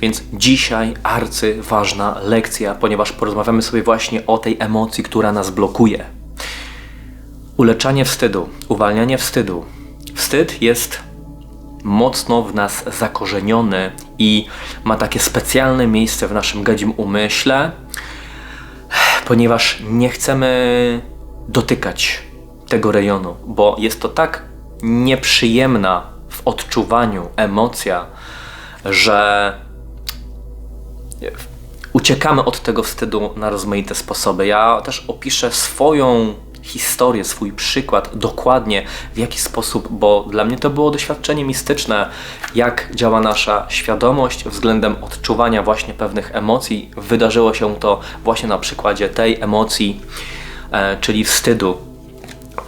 Więc dzisiaj arcyważna lekcja, ponieważ porozmawiamy sobie właśnie o tej emocji, która nas blokuje. Uleczanie wstydu, uwalnianie wstydu. Wstyd jest mocno w nas zakorzeniony i ma takie specjalne miejsce w naszym gadzim umyśle, ponieważ nie chcemy dotykać tego rejonu, bo jest to tak nieprzyjemna w odczuwaniu emocja, że uciekamy od tego wstydu na rozmaite sposoby. Ja też opiszę swoją historię, swój przykład dokładnie w jaki sposób, bo dla mnie to było doświadczenie mistyczne, jak działa nasza świadomość względem odczuwania właśnie pewnych emocji. Wydarzyło się to właśnie na przykładzie tej emocji, e, czyli wstydu.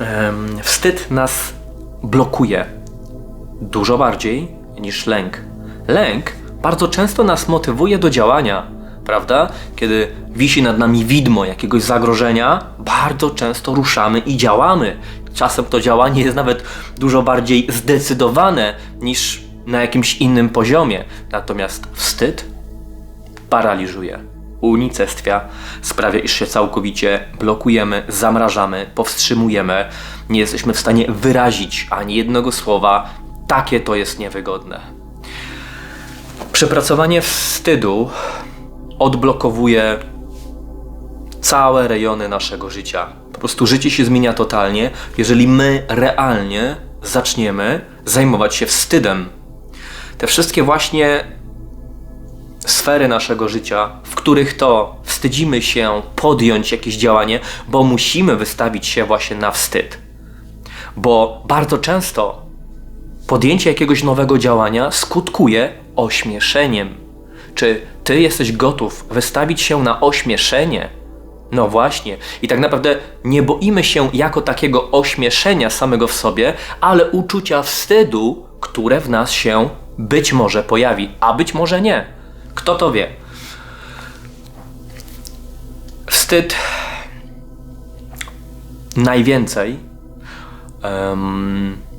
E, wstyd nas blokuje dużo bardziej niż lęk. Lęk bardzo często nas motywuje do działania, prawda? Kiedy wisi nad nami widmo jakiegoś zagrożenia, bardzo często ruszamy i działamy. Czasem to działanie jest nawet dużo bardziej zdecydowane niż na jakimś innym poziomie. Natomiast wstyd paraliżuje, unicestwia, sprawia, iż się całkowicie blokujemy, zamrażamy, powstrzymujemy. Nie jesteśmy w stanie wyrazić ani jednego słowa. Takie to jest niewygodne. Przepracowanie wstydu odblokowuje całe rejony naszego życia. Po prostu życie się zmienia totalnie, jeżeli my realnie zaczniemy zajmować się wstydem. Te wszystkie właśnie sfery naszego życia, w których to wstydzimy się podjąć jakieś działanie, bo musimy wystawić się właśnie na wstyd. Bo bardzo często podjęcie jakiegoś nowego działania skutkuje ośmieszeniem. Czy ty jesteś gotów wystawić się na ośmieszenie? No właśnie, i tak naprawdę nie boimy się jako takiego ośmieszenia samego w sobie, ale uczucia wstydu, które w nas się być może pojawi, a być może nie. Kto to wie? Wstyd najwięcej um,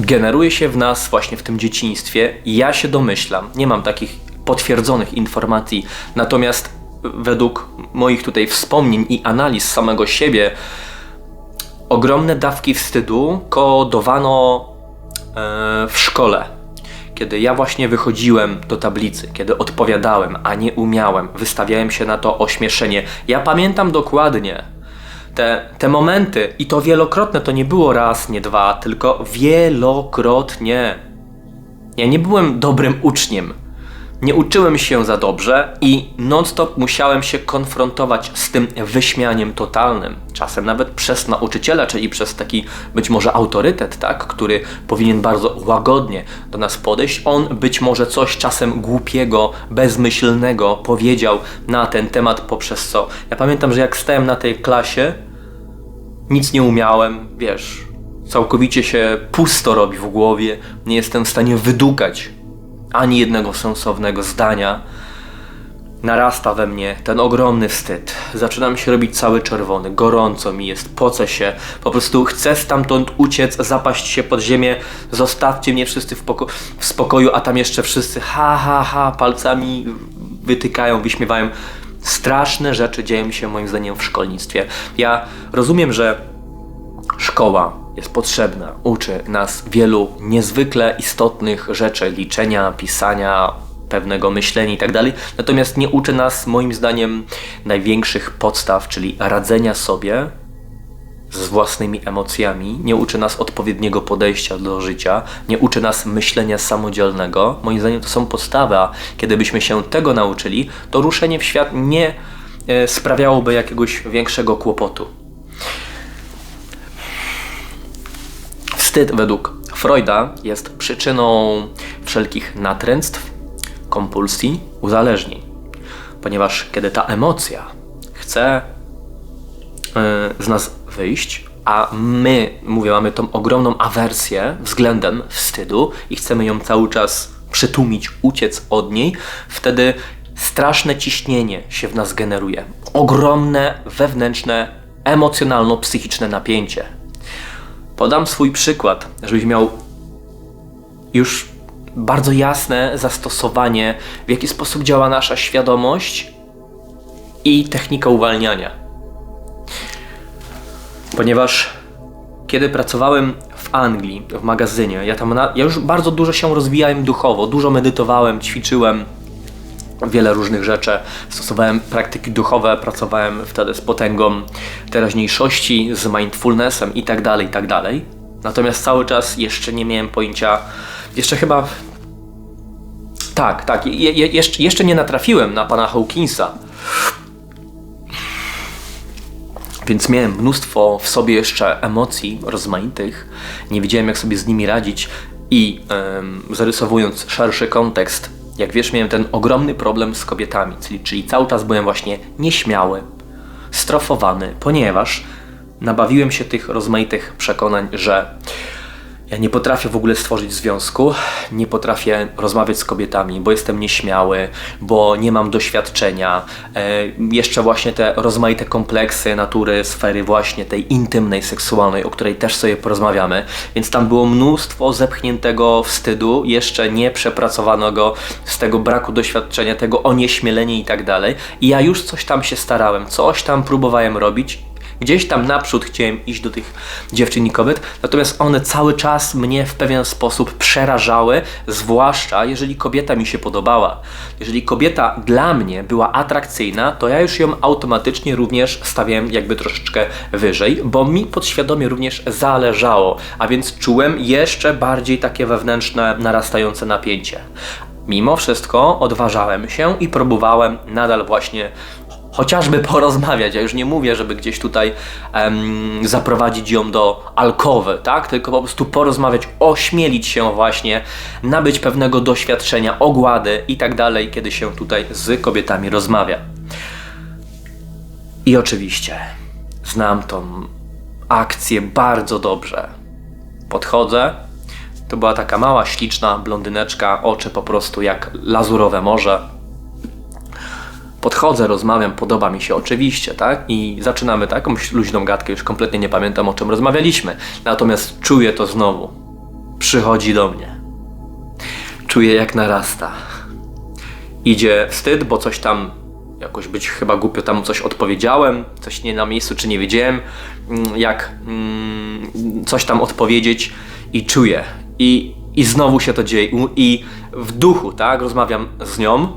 generuje się w nas właśnie w tym dzieciństwie. Ja się domyślam, nie mam takich potwierdzonych informacji, natomiast według moich tutaj wspomnień i analiz samego siebie, ogromne dawki wstydu kodowano e, w szkole. Kiedy ja właśnie wychodziłem do tablicy, kiedy odpowiadałem, a nie umiałem, wystawiałem się na to ośmieszenie. Ja pamiętam dokładnie, te, te momenty, i to wielokrotne, to nie było raz, nie dwa, tylko wielokrotnie. Ja nie byłem dobrym uczniem. Nie uczyłem się za dobrze i non-stop musiałem się konfrontować z tym wyśmianiem totalnym. Czasem nawet przez nauczyciela, czyli przez taki być może autorytet, tak, który powinien bardzo łagodnie do nas podejść. On być może coś czasem głupiego, bezmyślnego powiedział na ten temat, poprzez co. Ja pamiętam, że jak stałem na tej klasie, nic nie umiałem, wiesz, całkowicie się pusto robi w głowie, nie jestem w stanie wydukać ani jednego sensownego zdania. Narasta we mnie ten ogromny wstyd. Zaczynam się robić cały czerwony, gorąco mi jest, pocę się, po prostu chcę stamtąd uciec, zapaść się pod ziemię, zostawcie mnie wszyscy w, poko w spokoju, a tam jeszcze wszyscy ha ha ha palcami wytykają, wyśmiewają. Straszne rzeczy dzieją się moim zdaniem w szkolnictwie. Ja rozumiem, że szkoła jest potrzebna, uczy nas wielu niezwykle istotnych rzeczy, liczenia, pisania, pewnego myślenia itd. Tak Natomiast nie uczy nas, moim zdaniem, największych podstaw, czyli radzenia sobie z własnymi emocjami, nie uczy nas odpowiedniego podejścia do życia, nie uczy nas myślenia samodzielnego. Moim zdaniem to są podstawy, a kiedy byśmy się tego nauczyli, to ruszenie w świat nie e, sprawiałoby jakiegoś większego kłopotu. Wstyd według Freuda jest przyczyną wszelkich natręctw, kompulsji, uzależnień. Ponieważ kiedy ta emocja chce yy, z nas wyjść, a my, mówię, mamy tą ogromną awersję względem wstydu i chcemy ją cały czas przytłumić, uciec od niej, wtedy straszne ciśnienie się w nas generuje. Ogromne wewnętrzne, emocjonalno-psychiczne napięcie. Podam swój przykład, żebyś miał już bardzo jasne zastosowanie, w jaki sposób działa nasza świadomość i technika uwalniania. Ponieważ kiedy pracowałem w Anglii, w magazynie, ja tam na, ja już bardzo dużo się rozwijałem duchowo, dużo medytowałem, ćwiczyłem wiele różnych rzeczy, stosowałem praktyki duchowe, pracowałem wtedy z potęgą teraźniejszości, z mindfulnessem i tak dalej, i tak. Natomiast cały czas jeszcze nie miałem pojęcia, jeszcze chyba tak, tak, je, je, jeszcze, jeszcze nie natrafiłem na pana Hawkinsa, więc miałem mnóstwo w sobie jeszcze emocji rozmaitych. Nie wiedziałem, jak sobie z nimi radzić, i ym, zarysowując szerszy kontekst, jak wiesz, miałem ten ogromny problem z kobietami, czyli, czyli cały czas byłem właśnie nieśmiały, strofowany, ponieważ nabawiłem się tych rozmaitych przekonań, że ja nie potrafię w ogóle stworzyć związku, nie potrafię rozmawiać z kobietami, bo jestem nieśmiały, bo nie mam doświadczenia. E, jeszcze właśnie te rozmaite kompleksy natury, sfery właśnie tej intymnej, seksualnej, o której też sobie porozmawiamy. Więc tam było mnóstwo zepchniętego wstydu, jeszcze nie przepracowanego z tego braku doświadczenia, tego onieśmielenia i tak dalej. I ja już coś tam się starałem, coś tam próbowałem robić Gdzieś tam naprzód chciałem iść do tych dziewczyn i kobiet, natomiast one cały czas mnie w pewien sposób przerażały, zwłaszcza jeżeli kobieta mi się podobała. Jeżeli kobieta dla mnie była atrakcyjna, to ja już ją automatycznie również stawiałem jakby troszeczkę wyżej, bo mi podświadomie również zależało, a więc czułem jeszcze bardziej takie wewnętrzne, narastające napięcie. Mimo wszystko odważałem się i próbowałem nadal właśnie chociażby porozmawiać. Ja już nie mówię, żeby gdzieś tutaj um, zaprowadzić ją do alkowy, tak? Tylko po prostu porozmawiać, ośmielić się właśnie, nabyć pewnego doświadczenia, ogłady i tak dalej, kiedy się tutaj z kobietami rozmawia. I oczywiście znam tą akcję bardzo dobrze. Podchodzę. To była taka mała, śliczna blondyneczka, oczy po prostu jak lazurowe morze podchodzę, rozmawiam, podoba mi się oczywiście, tak? I zaczynamy taką luźną gadkę, już kompletnie nie pamiętam o czym rozmawialiśmy. Natomiast czuję to znowu. Przychodzi do mnie. Czuję jak narasta. Idzie wstyd, bo coś tam jakoś być chyba głupio tam coś odpowiedziałem, coś nie na miejscu, czy nie wiedziałem, mm, jak mm, coś tam odpowiedzieć i czuję. I, I znowu się to dzieje. I w duchu, tak, rozmawiam z nią,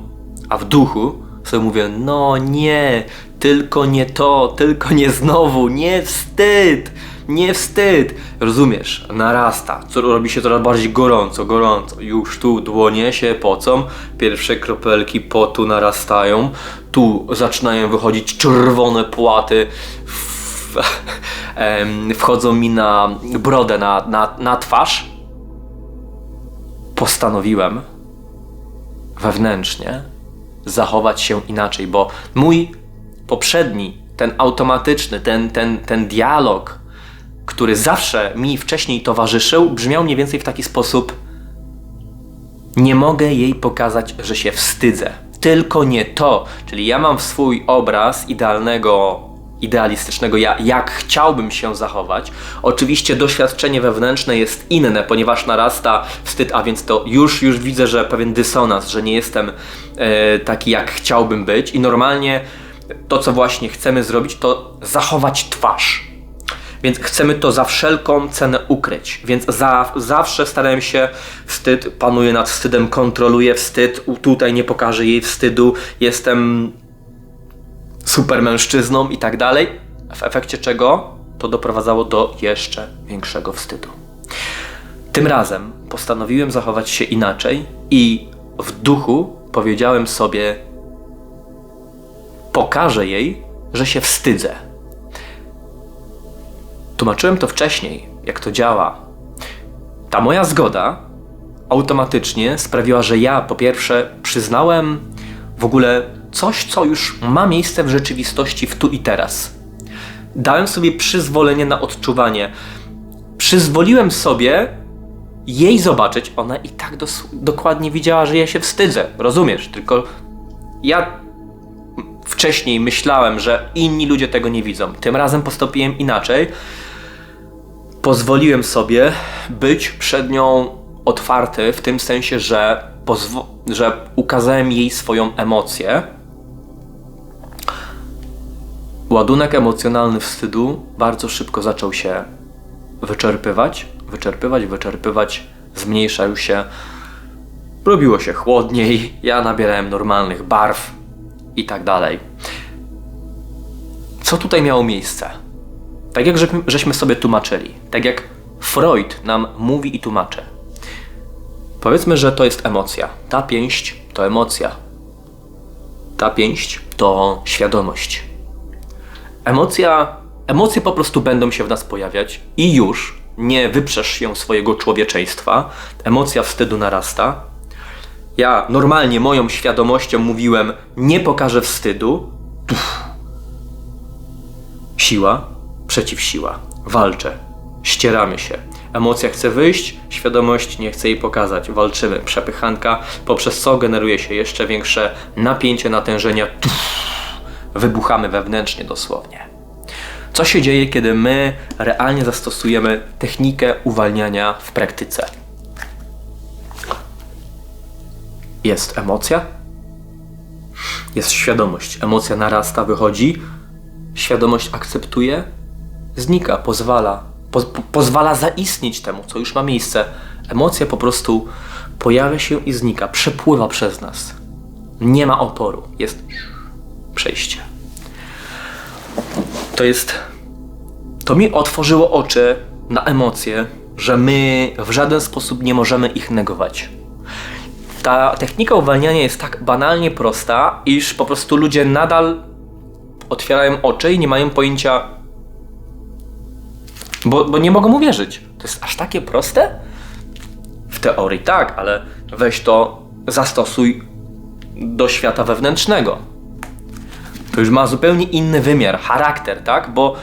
a w duchu sobie mówię, no nie, tylko nie to, tylko nie znowu, nie wstyd, nie wstyd. Rozumiesz, narasta, co robi się coraz bardziej gorąco, gorąco. Już tu dłonie się pocą, pierwsze kropelki potu narastają, tu zaczynają wychodzić czerwone płaty, wchodzą mi na brodę, na, na, na twarz. Postanowiłem wewnętrznie, zachować się inaczej, bo mój poprzedni, ten automatyczny, ten, ten, ten dialog, który zawsze mi wcześniej towarzyszył, brzmiał mniej więcej w taki sposób: Nie mogę jej pokazać, że się wstydzę. Tylko nie to. Czyli ja mam swój obraz idealnego idealistycznego ja, jak chciałbym się zachować. Oczywiście doświadczenie wewnętrzne jest inne, ponieważ narasta wstyd, a więc to już, już widzę, że pewien dysonans, że nie jestem e, taki jak chciałbym być i normalnie to, co właśnie chcemy zrobić, to zachować twarz. Więc chcemy to za wszelką cenę ukryć. Więc za, zawsze starałem się, wstyd panuje nad wstydem, kontroluję wstyd, tutaj nie pokażę jej wstydu, jestem supermężczyzną i tak dalej, w efekcie czego to doprowadzało do jeszcze większego wstydu. Tym razem postanowiłem zachować się inaczej i w duchu powiedziałem sobie: Pokażę jej, że się wstydzę. Tłumaczyłem to wcześniej, jak to działa. Ta moja zgoda automatycznie sprawiła, że ja po pierwsze przyznałem w ogóle coś, co już ma miejsce w rzeczywistości w tu i teraz. Dałem sobie przyzwolenie na odczuwanie. Przyzwoliłem sobie jej zobaczyć. Ona i tak dokładnie widziała, że ja się wstydzę. Rozumiesz? Tylko ja wcześniej myślałem, że inni ludzie tego nie widzą. Tym razem postąpiłem inaczej. Pozwoliłem sobie być przed nią otwarty w tym sensie, że, że ukazałem jej swoją emocję. Ładunek emocjonalny wstydu bardzo szybko zaczął się wyczerpywać, wyczerpywać, wyczerpywać, zmniejszał się. Robiło się chłodniej, ja nabierałem normalnych barw i tak dalej. Co tutaj miało miejsce? Tak jak żeśmy- sobie tłumaczyli, tak jak Freud nam mówi i tłumaczy. Powiedzmy, że to jest emocja. Ta pięść to emocja. Ta pięść to świadomość. Emocja, emocje po prostu będą się w nas pojawiać i już nie wyprzesz się swojego człowieczeństwa. Emocja wstydu narasta. Ja normalnie moją świadomością mówiłem, nie pokażę wstydu. Tuf. Siła przeciw siła. Walczę. Ścieramy się. Emocja chce wyjść, świadomość nie chce jej pokazać. Walczymy. Przepychanka, poprzez co generuje się jeszcze większe napięcie, natężenia. Tuf. Wybuchamy wewnętrznie dosłownie. Co się dzieje, kiedy my realnie zastosujemy technikę uwalniania w praktyce? Jest emocja, jest świadomość. Emocja narasta, wychodzi, świadomość akceptuje, znika, pozwala, po, po, pozwala zaistnieć temu, co już ma miejsce. Emocja po prostu pojawia się i znika, przepływa przez nas. Nie ma oporu, jest przejście. To jest. To mi otworzyło oczy na emocje, że my w żaden sposób nie możemy ich negować. Ta technika uwalniania jest tak banalnie prosta, iż po prostu ludzie nadal otwierają oczy i nie mają pojęcia, bo, bo nie mogą uwierzyć. To jest aż takie proste? W teorii tak, ale weź to zastosuj do świata wewnętrznego. To już ma zupełnie inny wymiar, charakter, tak? Bo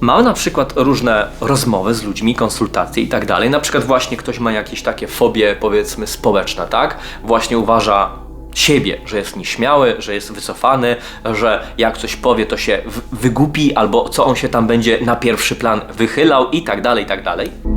mam na przykład różne rozmowy z ludźmi, konsultacje i tak dalej. Na przykład właśnie ktoś ma jakieś takie fobie, powiedzmy, społeczne, tak? Właśnie uważa siebie, że jest nieśmiały, że jest wycofany, że jak coś powie, to się wygupi, albo co on się tam będzie na pierwszy plan wychylał i tak dalej, i tak dalej.